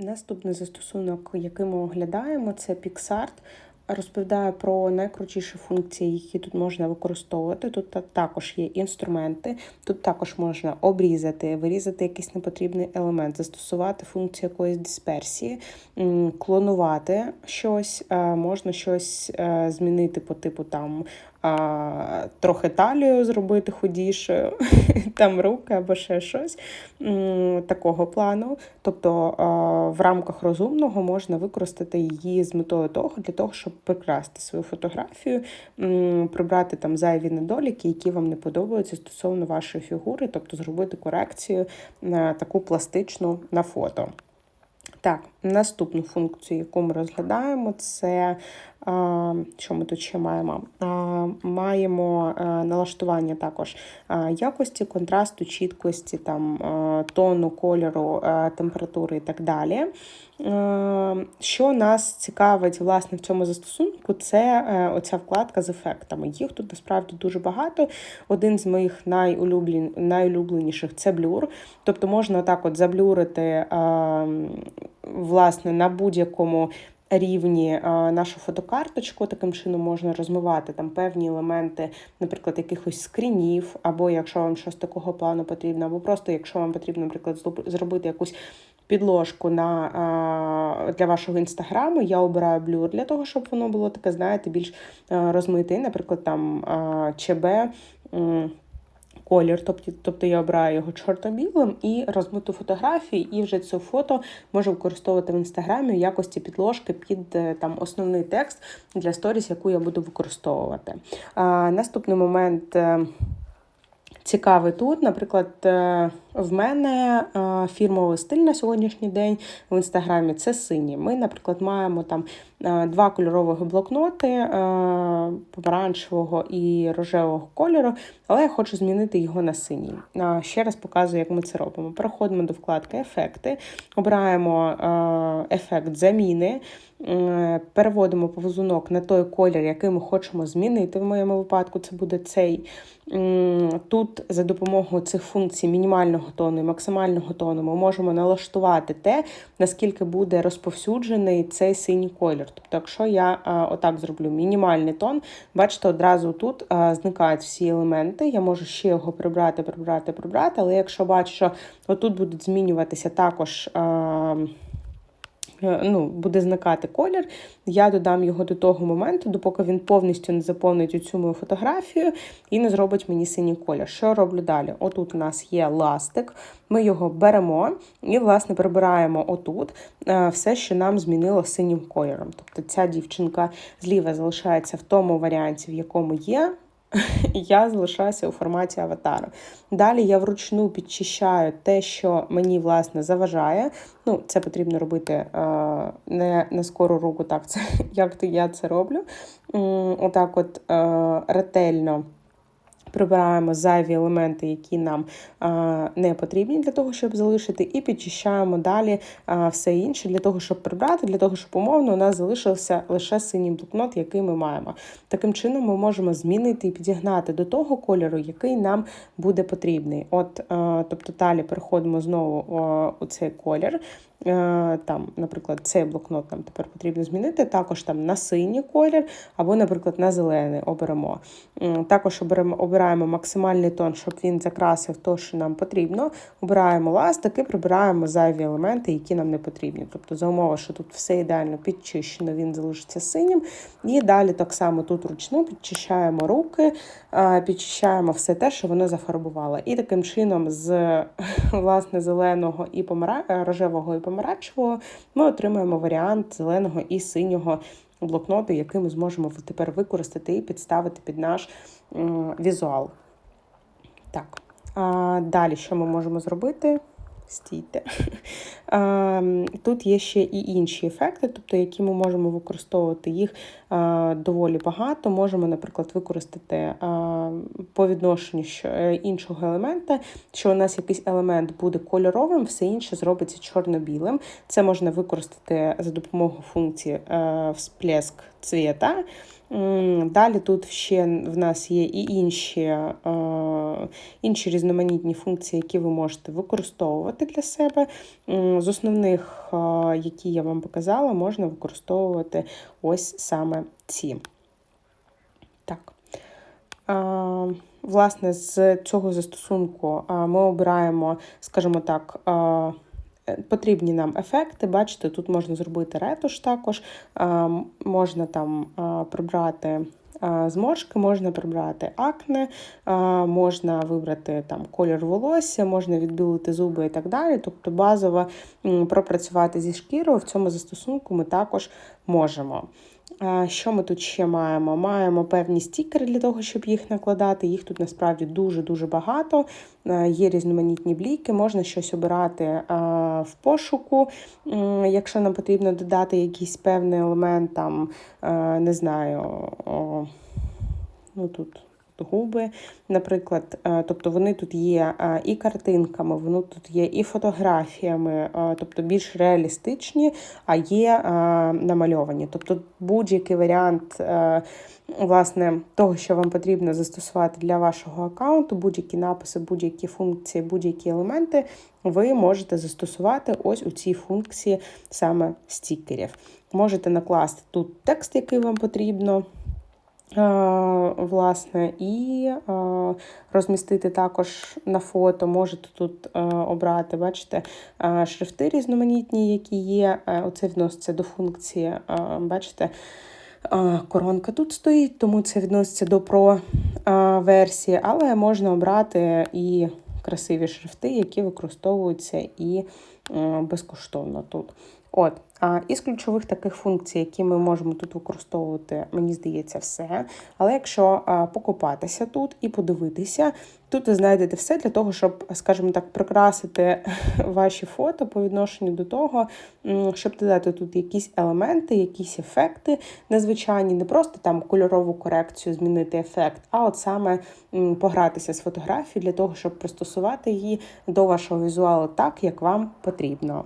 Наступний застосунок, який ми оглядаємо, це PixArt. Розповідаю про найкрутіші функції, які тут можна використовувати. Тут також є інструменти, тут також можна обрізати, вирізати якийсь непотрібний елемент, застосувати функцію якоїсь дисперсії, клонувати щось, можна щось е, змінити по типу там а, Трохи талію зробити худішою, там руки або ще щось такого плану. Тобто в рамках розумного можна використати її з метою того, для того, щоб прикрасти свою фотографію, прибрати там зайві недоліки, які вам не подобаються стосовно вашої фігури, тобто зробити корекцію на таку пластичну на фото. Так, наступну функцію, яку ми розглядаємо, це що ми тут ще маємо? Маємо е, налаштування також якості, контрасту, чіткості, там, тону, кольору, е, температури і так далі. Е, що нас цікавить власне в цьому застосунку, це оця вкладка з ефектами. Їх тут насправді дуже багато. Один з моїх найулюблен... найулюбленіших це блюр. Тобто можна так от заблюрити власне на будь-якому рівні нашу фотокарточку. Таким чином можна розмивати там певні елементи, наприклад, якихось скрінів, або якщо вам щось такого плану потрібно, або просто якщо вам потрібно, наприклад, зробити якусь. Підложку на для вашого інстаграму я обираю блюр для того, щоб воно було таке, знаєте, більш розмите. Наприклад, там ЧБ колір, тобто я обираю його чорно-білим і розмиту фотографії, і вже це фото можу використовувати в інстаграмі в якості підложки під е, там основний текст для сторіс, яку я буду використовувати. А, Наступний момент. Е, цікавий тут, наприклад, е, в мене фірмовий стиль на сьогоднішній день в інстаграмі це синій. Ми, наприклад, маємо там два кольорових блокноти помаранчевого і рожевого кольору, але я хочу змінити його на синій. Ще раз показую, як ми це робимо. Переходимо до вкладки Ефекти, обираємо ефект заміни. Переводимо повзунок на той колір, який ми хочемо змінити. В моєму випадку це буде цей. Тут за допомогою цих функцій мінімального тону і максимального тону ми можемо налаштувати те, наскільки буде розповсюджений цей синій колір. Тобто, якщо я отак зроблю мінімальний тон, бачите, одразу тут зникають всі елементи. Я можу ще його прибрати, прибрати, прибрати, але якщо бачу, що отут будуть змінюватися також. Е, ну, буде зникати колір. Я додам його до того моменту, допоки він повністю не заповнить цю мою фотографію і не зробить мені синій колір. Що роблю далі? Отут у нас є ластик, ми його беремо і, власне, прибираємо отут е, все, що нам змінило синім кольором. Тобто ця дівчинка зліва залишається в тому варіанті, в якому є я залишаюся у форматі аватару. Далі я вручну підчищаю те, що мені власне заважає. Ну, Це потрібно робити е, не на скору руку, так це як то я це роблю. Отак, от е, ретельно. Прибираємо зайві елементи, які нам а, не потрібні для того, щоб залишити, і підчищаємо далі а, все інше для того, щоб прибрати, для того, щоб умовно у нас залишився лише синій блокнот, який ми маємо. Таким чином ми можемо змінити і підігнати до того кольору, який нам буде потрібний. От, а, Тобто далі переходимо знову а, у цей колір. Е, там, наприклад, цей блокнот нам тепер потрібно змінити, також там на синій колір, або, наприклад, на зелений оберемо. Також оберемо, обираємо максимальний тон, щоб він закрасив те, що нам потрібно. Обираємо ластик і прибираємо зайві елементи, які нам не потрібні. Тобто, за умови, що тут все ідеально підчищено, він залишиться синім. І далі так само тут ручну підчищаємо руки, е, підчищаємо все те, що воно зафарбувало. І таким чином з власне зеленого і помара... рожевого і помаранчевого, ми отримаємо варіант зеленого і синього блокноту, який ми зможемо тепер використати і підставити під наш візуал. Так, а далі що ми можемо зробити? Стійте. Ем, тут є ще і інші ефекти, тобто які ми можемо використовувати їх е, доволі багато. Можемо, наприклад, використати е, по відношенню е, іншого елемента, що у нас якийсь елемент буде кольоровим, все інше зробиться чорно-білим. Це можна використати за допомогою функції всплеск цвіта. Далі тут ще в нас є і інші, е, інші різноманітні функції, які ви можете використовувати для себе. З основних, е, які я вам показала, можна використовувати ось саме ці. Так. Е, Власне, з цього застосунку ми обираємо, скажімо так, потрібні нам ефекти. Бачите, тут можна зробити ретуш також, можна там прибрати. Зморшки можна прибрати акне, можна вибрати там колір волосся, можна відбілити зуби і так далі. Тобто базово пропрацювати зі шкірою в цьому застосунку ми також можемо. Що ми тут ще маємо? Маємо певні стікери для того, щоб їх накладати. Їх тут насправді дуже-дуже багато. Є різноманітні бліки, можна щось обирати в пошуку. Якщо нам потрібно додати якийсь певний елемент, там, е, не знаю, ну тут. Губи, наприклад, Е, тобто вони тут є е, і картинками, вони тут є і фотографіями, е, тобто більш реалістичні, а є намальовані. Тобто будь-який варіант власне, того, що вам потрібно застосувати для вашого аккаунту, будь-які написи, будь-які функції, будь-які елементи, ви можете застосувати ось у цій функції саме стікерів. Можете накласти тут текст, який вам потрібно. Е, Власне, і е, розмістити також на фото. Можете тут е, обрати, бачите, шрифти різноманітні, які є. Оце відноситься до функції, бачите, коронка тут стоїть, тому це відноситься до про версії, але можна обрати і красиві шрифти, які використовуються і безкоштовно тут. От, а із ключових таких функцій, які ми можемо тут використовувати, мені здається, все. Але якщо покопатися тут і подивитися, тут ви знайдете все для того, щоб, скажімо так, прикрасити ваші фото по відношенню до того, щоб додати тут якісь елементи, якісь ефекти незвичайні, не просто там кольорову корекцію, змінити ефект, а от саме погратися з фотографією для того, щоб пристосувати її до вашого візуалу так, як вам потрібно.